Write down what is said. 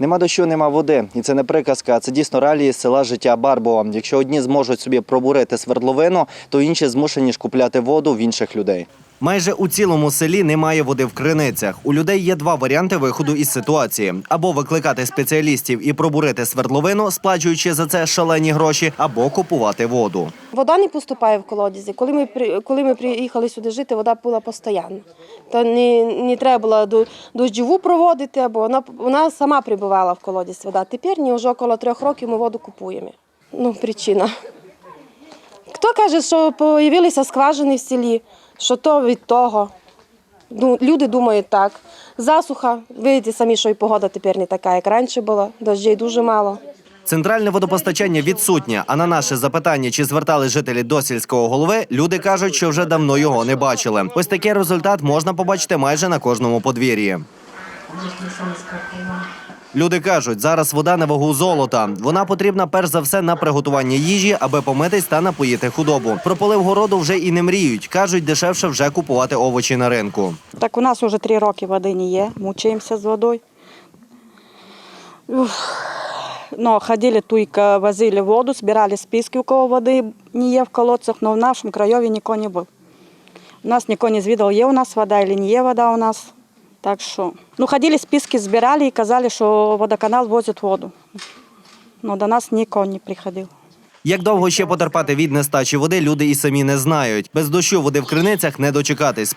Нема дощу, нема води. І це не приказка, це дійсно реалії села життя Барбова. Якщо одні зможуть собі пробурити свердловину, то інші змушені ж купляти воду в інших людей. Майже у цілому селі немає води в криницях. У людей є два варіанти виходу із ситуації: або викликати спеціалістів і пробурити свердловину, сплачуючи за це шалені гроші, або купувати воду. Вода не поступає в колодязі. Коли ми коли ми приїхали сюди жити, вода була постійно. То не, не треба було до- дощову проводити, або вона, вона сама прибувала в колодязь вода. Тепер ні, вже около трьох років ми воду купуємо. Ну, причина. Хто каже, що з'явилися скважини в селі, що то від того. Ну, люди думають так. Засуха, видите самі, що і погода тепер не така, як раніше була. Дощей дуже мало. Центральне водопостачання відсутнє. А на наше запитання, чи звертали жителі до сільського голови, люди кажуть, що вже давно його не бачили. Ось такий результат можна побачити майже на кожному подвір'ї. Люди кажуть, зараз вода на вагу золота. Вона потрібна перш за все на приготування їжі, аби помитись та напоїти худобу. Про полив городу вже і не мріють. кажуть, дешевше вже купувати овочі на ринку. Так у нас вже три роки води не є, мучаємося з водою. Ух. Ну, ходили тільки, возили воду, збирали списки, у кого води не є в колодцях, але в нашому краєві нікого не був. У нас ніхто не звідав, є у нас вода чи не є вода у нас. Так що, ну, ходили списки, збирали і казали, що водоканал возить воду. Ну, до нас ніхто не приходив. Як довго ще потерпати від нестачі води, люди і самі не знають. Без дощу води в криницях не дочекатись.